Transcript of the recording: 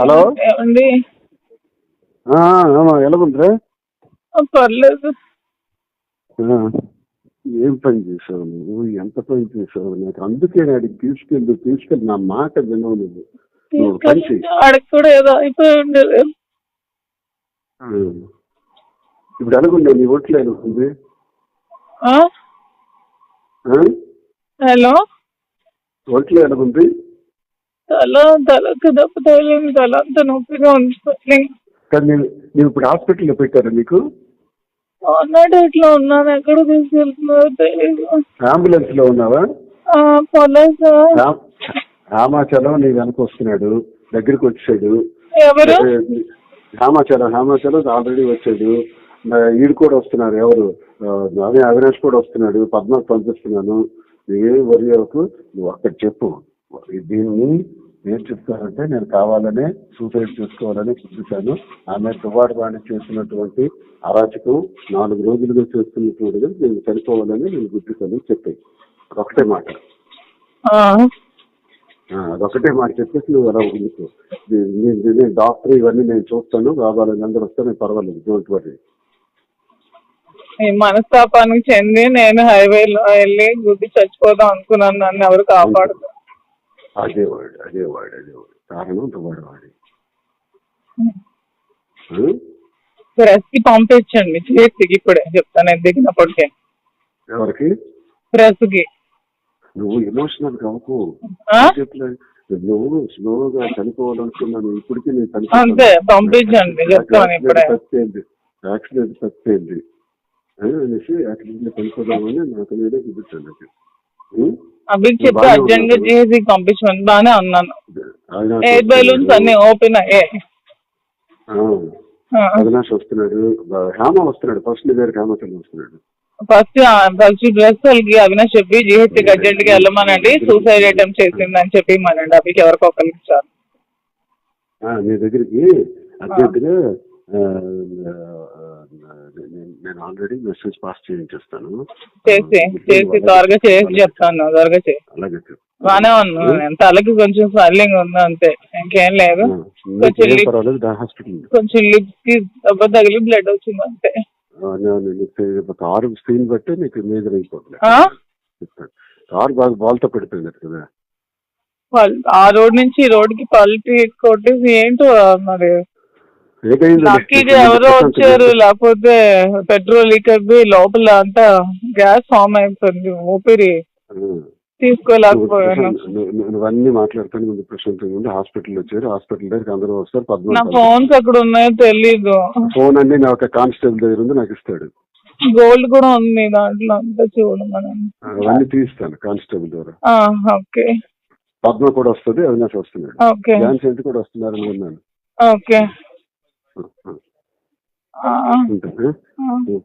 Hello? ఏమండి? ఆ, పర్లేదు. ఏం పని చేసావు నువ్వు? ఎంత పని చేసావు నాకు? అందుకే అడిగి తీసుకెళ్ళి తీసుకెళ్ళి. నా మాట వినవు నువ్వు. ఆడికి కూడా ఏదో అయిపోయి ఉండేది. ఆ. ఇప్పుడు ఎలాగుండే నీ ఆ? ఆ? హలో? ఒంట్లో ఎలాగుంది తల తలకు దెబ్బ తగిలింది తల అంత నొప్పిగా ఉంది స్వెల్లింగ్. కానీ నేను నేను ఇప్పుడు హాస్పిటల్లో పెట్టారా నీకు అన్నట్టు ఇట్లా ఉన్నాను ఎక్కడ తీసుకెళ్తున్నారో తెలియదు అంబులెన్స్లో ఉన్నావా సార్. రామ్- రామాచలం నీ వెనక వస్తున్నాడు దగ్గరికి వచ్చాడు. ఎవరు? రామాచలం రామాచలం ఆల్రెడీ వచ్చాడు. ఆ, ఈడు కూడా వస్తున్నారు ఎవరు? ఆ, అదే అవినాష్ కూడా వస్తున్నాడు పద్మకు పంపిస్తున్నాను. నువ్వేం వరి అవ్వకు నువ్వు అక్కడ చెప్పు. దీన్ని ఏం చెప్తానంటే నేను కావాలనే సూసైడ్ చేసుకోవాలని చూపించాను. ఆమె దువాడు వాణి చేసినటువంటి అరాచకం నాలుగు రోజులుగా చేస్తున్నటువంటి నేను చనిపోవాలని నేను గుర్తిస్తాను చెప్పాయి. ఒకటే మాట. అదొకటే మాట చెప్పేసి నువ్వు అలా నీ- నేను డాక్టర్ ఇవన్నీ నేను చూస్తాను కావాలని అందరూ వస్తే నేను పర్వాలేదు డోంట్ వరీ మనస్తాపానికి చెంది నేను హైవేలో వెళ్ళి గుద్ది చచ్చిపోదాం అనుకున్నాను నన్ను ఎవరు కాపాడదు అదే వాడు అదే వాడు అదే వాడు. కారణం వాడి పంపించండి. చేతికి ఇప్పుడే చెప్తాను నేను దిగినప్పటికే. ఎవరికి? నువ్వు ఎమోషనల్ కావకు నువ్వు స్లోగా చనిపోవాలనుకున్నాను. ఇప్పటికీ నేను అంతే, పంపించండి, చెప్తాను ఇప్పుడే. యాక్సిడెంట్ ఆ, అనేసి యాక్సిడెంట్ చనిపోదామని నాకు నేనే చూపించాను అభికి చెప్పి అర్జెంట్గా ఉన్నాడు. చేసి పంపించమని బాగానే అన్నాను. ఎయిర్ బెలూన్స్ అన్ని ఓపెన్ అయ్యాయి. అవినాష్ వస్తున్నాడు. హేమ వస్తున్నాడు. ఫస్ట్ దగ్గర హేమచంద్ర వస్తున్నాడు. ఫస్ట్ ఫస్ట్ డ్రెస్ వాళ్ళకి అవినాష్ చెప్పి జిహెచ్కి అర్జెంట్గా వెళ్ళమనండి. సూసైడ్ అటెంప్ట్ చేసిందని చెప్పి మనండి అభికి ఎవరికో ఒకరికి నీ దగ్గరికి అర్జెంటుగా ఆ, ఆ, నేను- ఆల్రెడీ మెసేజ్ పాస్ చేయించేస్తాను. చేసి చేసి త్వరగా చేసి చెప్తాను త్వరగా అలాగే ఉన్నాను తలకి కొంచెం స్వెల్లింగ్ ఉంది అంతే. ఇంకేం లేదు. హాస్పిటల్. కొంచెం లిప్స్కి. దెబ్బ తగిలి బ్లడ్ వచ్చింది అంతే. కారు స్క్రీన్ బట్టి నీకు మేజర్ అయిపోతుంది. కారు బాగా బాల్తో పెడిపోయింది కదా. ఆ రోడ్ నుంచి ఈ రోడ్కి పల్టీ కొట్టేసి ఏంటో మరి? లక్కీగా ఎవరో వచ్చారు లేకపోతే పెట్రోల్ లీకర్ లోపల అంతా గ్యాస్ ఫామ్ అయిపోయింది ఊపిరి. తీసుకోలేకపోయాను. నువ్వు అన్ని మాట్లాడుతాను ముందు ప్రశాంతంగా ఉండి. హాస్పిటల్ వచ్చారు. హాస్పిటల్ దగ్గరికి అందరూ వస్తారు. నా ఫోన్స్ ఎక్కడ ఉన్నాయో తెలీదు. ఫోన్ అన్ని నా ఒక కానిస్టేబుల్ దగ్గర ఉంది నాకు ఇస్తాడు. గోల్డ్ కూడా ఉంది దాంట్లో అంతా చూడమని అవన్నీ తీస్తాను కానిస్టేబుల్ ద్వారా. ఓకే. పద్మ కూడా వస్తుంది అవినాష్ వస్తున్నాడు. ఎంత కూడా వస్తున్నారు అనుకున్నాను. ఓకే. うん。ああ。いん。うん。